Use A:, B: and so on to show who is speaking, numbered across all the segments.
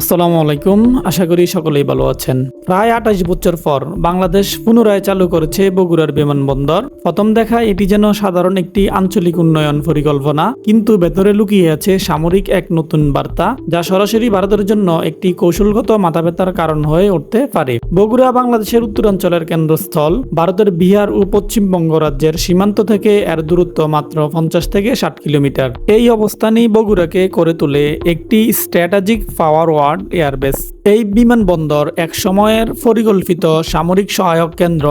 A: আসসালামু আলাইকুম। আশা করি সকলেই ভালো আছেন। প্রায় আঠাশ বছর পর বাংলাদেশ পুনরায় চালু করেছে বগুড়ার বিমানবন্দর। প্রথম দেখা এটি যেন সাধারণ একটি আঞ্চলিক উন্নয়ন পরিকল্পনা, কিন্তু ভেতরে লুকিয়ে আছে সামরিক এক নতুন বার্তা, যা সরাসরি ভারতের জন্য একটি কৌশলগত মাথা ব্যথার কারণ হয়ে উঠতে পারে। বগুড়া বাংলাদেশের উত্তরাঞ্চলের কেন্দ্রস্থল, ভারতের বিহার ও পশ্চিমবঙ্গ রাজ্যের সীমান্ত থেকে এর দূরত্ব মাত্র পঞ্চাশ থেকে ষাট কিলোমিটার। এই অবস্থানই বগুড়াকে করে তোলে একটি স্ট্র্যাটেজিক পাওয়ার ওয়ার্ড এয়ারবেস। এই বিমানবন্দর এক সময়ের পরিকল্পিত সামরিক সহায়ক কেন্দ্র।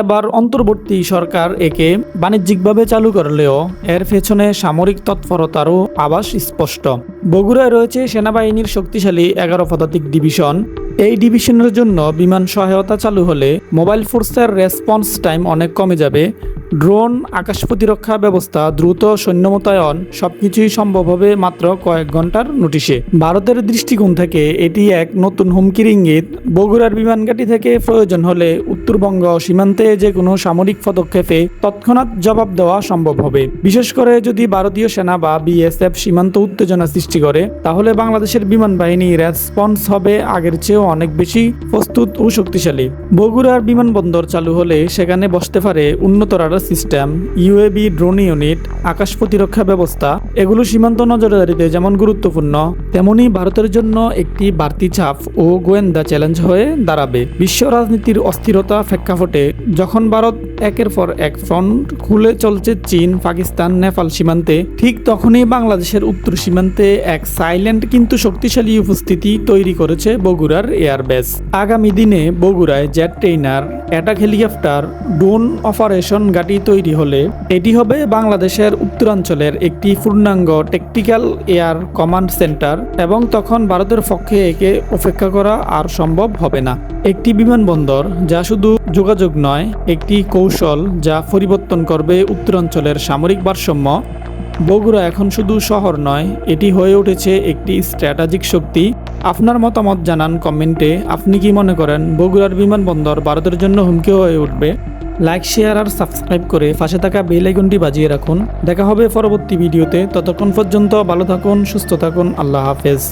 A: এবার অন্তর্বর্তী সরকার একে বাণিজ্যিকভাবে চালু করলেও এর পেছনে সামরিক তৎপরতারও আভাস স্পষ্ট। বগুড়ায় রয়েছে সেনাবাহিনীর শক্তিশালী এগারো পদাতিক ডিভিশন। এই ডিভিশনের জন্য বিমান সহায়তা চালু হলে মোবাইল ফোর্সের রেসপন্স টাইম অনেক কমে যাবে। ড্রোন, আকাশ প্রতিরক্ষা ব্যবস্থা, দ্রুত সৈন্য মোতায়েন সবকিছুই সম্ভব হবে মাত্র কয়েক ঘণ্টার নোটিশে। ভারতের দৃষ্টিকোণ থেকে এটি এক নতুন হুমকির ইঙ্গিত। বগুড়ার বিমানঘাটি থেকে প্রয়োজন হলে উত্তরবঙ্গ সীমান্তে যে কোনো সামরিক পদক্ষেপে তৎক্ষণাৎ জবাব দেওয়া সম্ভব হবে। বিশেষ করে যদি ভারতীয় সেনা বা বিএসএফ সীমান্ত উত্তেজনা সৃষ্টি করে, তাহলে বাংলাদেশের বিমান বাহিনী রেসপন্স হবে আগের চেয়েও অনেক বেশি প্রস্তুত ও শক্তিশালী। বগুড়ার বিমানবন্দর চালু হলে সেখানে বসতে পারে উন্নত radar system UAV drone unit, আকাশ প্রতিরক্ষা ব্যবস্থা, এগুলো সীমান্ত নজরদারিতে যেমন গুরুত্বপূর্ণ, তেমনি ভারতের জন্য একটি বাড়তি চাপ ও গোয়েন্দা চ্যালেঞ্জ হয়ে দাঁড়াবে। বিশ্ব রাজনীতির অস্থিরতা প্রেক্ষাপটে যখন ভারত একের পর এক ফ্রন্ট খুলে চলছে চীন, পাকিস্তান, নেপাল সীমান্তে। ঠিক তখনই বাংলাদেশের উত্তর সীমান্তে এক সাইলেন্ট কিন্তু শক্তিশালী উপস্থিতি তৈরি করেছে বগুড়ার এয়ারবেস। আগামী দিনে বগুড়ায় jet trainer attack helicopter drone operation ঘাঁটি তৈরি হলে এটি হবে বাংলাদেশের উত্তরাঞ্চলের একটি পূর্ণাঙ্গ টেকটিক্যাল এয়ার কমান্ড সেন্টার এবং তখন ভারতের পক্ষে একে উপেক্ষা করা আর সম্ভব হবে না। একটি বিমানবন্দর যা শুধু যোগাযোগ নয়, একটি কৌশল যা পরিবর্তন করবে উত্তরাঞ্চলের সামরিক ভারসাম্য। বগুড়া এখন শুধু শহর নয়, এটি হয়ে উঠেছে একটি স্ট্র্যাটাজিক শক্তি। আপনার মতামত জানান কমেন্টে, আপনি কি মনে করেন বগুড়ার বিমানবন্দর ভারতের জন্য হুমকি হয়ে উঠবে? লাইক, শেয়ার আর সাবস্ক্রাইব করে পাশে থাকা বেল আইকনটি বাজিয়ে রাখুন। দেখা হবে পরবর্তী ভিডিওতে, ততক্ষণ পর্যন্ত ভালো থাকুন, সুস্থ থাকুন, আল্লাহ হাফেজ।